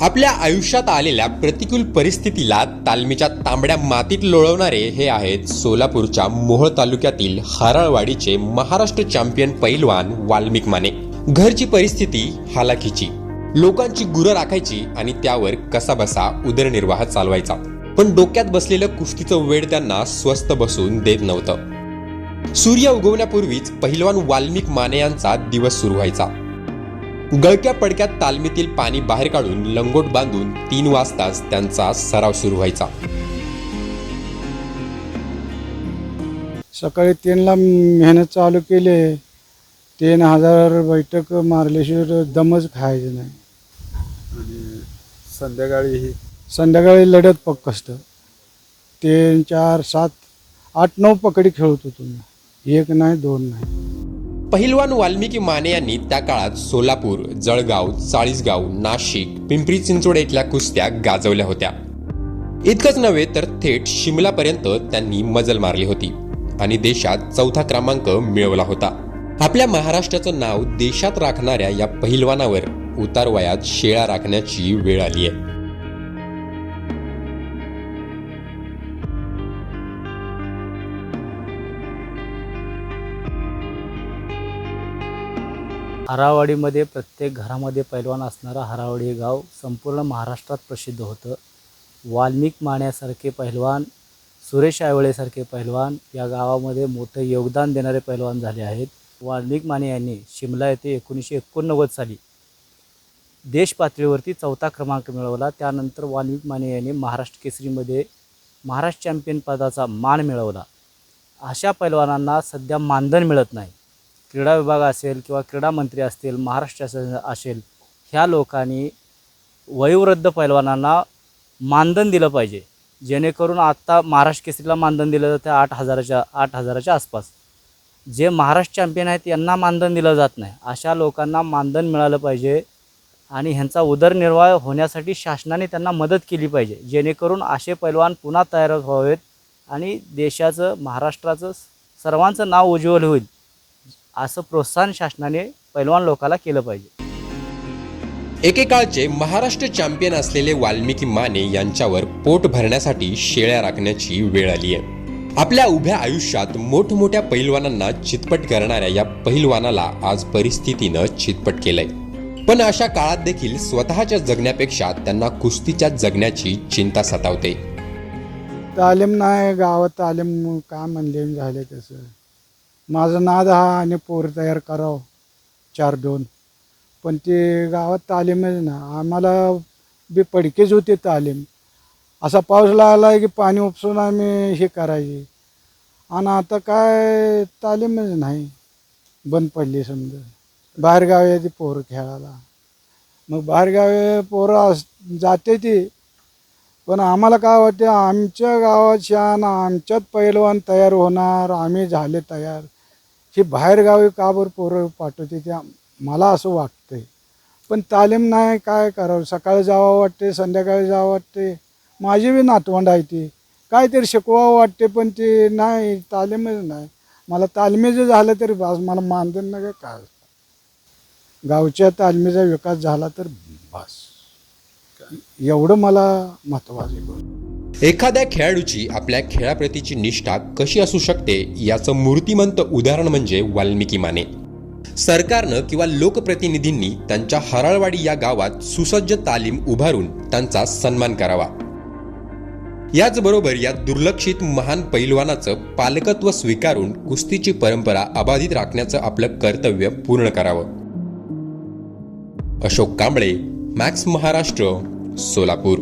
आपल्या आयुष्यात आलेल्या प्रतिकूल परिस्थितीला तालमीच्या तांबड्या मातीत लोळवणारे हे आहेत सोलापूरच्या मोहोळ तालुक्यातील हराळवाडीचे महाराष्ट्र चॅम्पियन पैलवान वाल्मिक माने. घरची परिस्थिती हालाखीची. लोकांची गुरं राखायची आणि त्यावर कसा बसा उदरनिर्वाह चालवायचा. पण डोक्यात बसलेलं कुस्तीचं वेळ त्यांना स्वस्त बसून देत नव्हतं. सूर्य उगवण्यापूर्वीच पहिलवान वाल्मिक माने यांचा दिवस सुरू व्हायचा. गळक्या पडक्यात तालमीतील पाणी बाहेर काढून लंगोट बांधून तीन वाजताच त्यांचा सराव सुरू व्हायचा. सकाळी तीनला मेहनत चालू केले. तीन हजार बैठक मारल्याशिवाय दमच खायचे नाही. आणि संध्याकाळी संध्याकाळी लढत पक्क असतं तीन चार सात आठ नऊ पकडी खेळत होतो मी. एक नाही दोन नाही. पहिलवान वाल्मिकी माने यांनी त्या काळात सोलापूर जळगाव चाळीसगाव नाशिक पिंपरी चिंचवड इथल्या कुस्त्या गाजवल्या होत्या. इतकंच नव्हे तर थेट शिमलापर्यंत त्यांनी मजल मारली होती आणि देशात चौथा क्रमांक मिळवला होता. आपल्या महाराष्ट्राचं नाव देशात राखणाऱ्या या पहिलवानावर उतार वयात शेळा राखण्याची वेळ आली आहे हरावाडीमध्ये प्रत्येक घरामध्ये पैलवान असणारा हरावाडी हे गाव संपूर्ण महाराष्ट्रात प्रसिद्ध होतं. वाल्मिक माण्यासारखे पैलवान सुरेश आयवळेसारखे पैलवान या गावामध्ये मोठं योगदान देणारे पैलवान झाले आहेत. वाल्मिक माने यांनी शिमला येथे एकोणीसशे एकोणनव्वद साली देश पातळीवरती चौथा क्रमांक मिळवला. त्यानंतर वाल्मिक माने यांनी महाराष्ट्र केसरीमध्ये महाराष्ट्र चॅम्पियन पदाचा मान मिळवला. अशा पैलवानांना सध्या मानधन मिळत नाही. क्रीडा विभाग असेल किंवा क्रीडा मंत्री असतील महाराष्ट्र शासन असेल ह्या लोकांनी वयोवृद्ध पैलवानांना मानधन दिलं पाहिजे. जेणेकरून आत्ता महाराष्ट्र केसरीला मानधन दिलं जातं आठ हजाराच्या आठ हजाराच्या आसपास. जे महाराष्ट्र चॅम्पियन आहेत यांना मानधन दिलं जात नाही. अशा लोकांना मानधन मिळालं पाहिजे आणि ह्यांचा उदरनिर्वाह होण्यासाठी शासनाने त्यांना मदत केली पाहिजे. जेणेकरून असे पैलवान पुन्हा तयार व्हावेत आणि देशाचं महाराष्ट्राचं सर्वांचं नाव उज्ज्वल होईल. असं प्रोत्साहन शासनाने पैलवान लोकाला केलं पाहिजे. एकेकाळचे महाराष्ट्र चॅम्पियन असलेले वाल्मिकी माने यांच्यावर पोट भरण्यासाठी शेळ्या राखण्याची वेळ आली आहे. आपल्या उभ्या आयुष्यात मोठमोठ्या पैलवानांना चितपट करणाऱ्या या पहिलवानाला आज परिस्थितीनं चितपट केलंय. पण अशा काळात देखील स्वतःच्या जगण्यापेक्षा त्यांना कुस्तीच्या जगण्याची चिंता सतावते. तालीम नाही गावात तालीम काय म्हणले झाले तसं? माझं नाद हा आणि पोर तयार करावं. चार दोन. पण ते गावात तालीमच ना आम्हाला बी पडकेच होते तालीम. असा पाऊस लागला की पाणी उपसून आम्ही हे करायचे. आणि आता काय तालीमच नाही. बंद पडली समजा. बाहेरगावी ती पोरं खेळायला. मग बाहेरगावी पोरं अस जाते ती. पण आम्हाला काय वाटते आमच्या गावात शान आमच्यात पैलवान तयार होणार आम्ही झाले तयार. जे बाहेरगावी का बरं पोरं पाठवते त्या मला असं वाटतंय. पण तालीम नाही काय करावं? सकाळी जावं वाटते संध्याकाळी जावं वाटते माझी बी नातवंड आहे ती. काहीतरी शिकवावं वाटते पण ते नाही तालीमच नाही. मला तालमीचं झालं तरी बस मला मानधन नका काय गावच्या तालमीचा विकास झाला तर बस. एवढं मला महत्त्वाचं आहे. एखाद्या खेळाडूची आपल्या खेळाप्रतीची निष्ठा कशी असू शकते याचं मूर्तिमंत उदाहरण म्हणजे वाल्मिकी माने. सरकारनं किंवा लोकप्रतिनिधींनी त्यांच्या हराळवाडी या गावात सुसज्ज तालीम उभारून त्यांचा सन्मान करावा. याचबरोबर या दुर्लक्षित महान पैलवानाचं पालकत्व स्वीकारून कुस्तीची परंपरा अबाधित राखण्याचं आपलं कर्तव्य पूर्ण करावं. अशोक कांबळे मॅक्स महाराष्ट्र सोलापूर.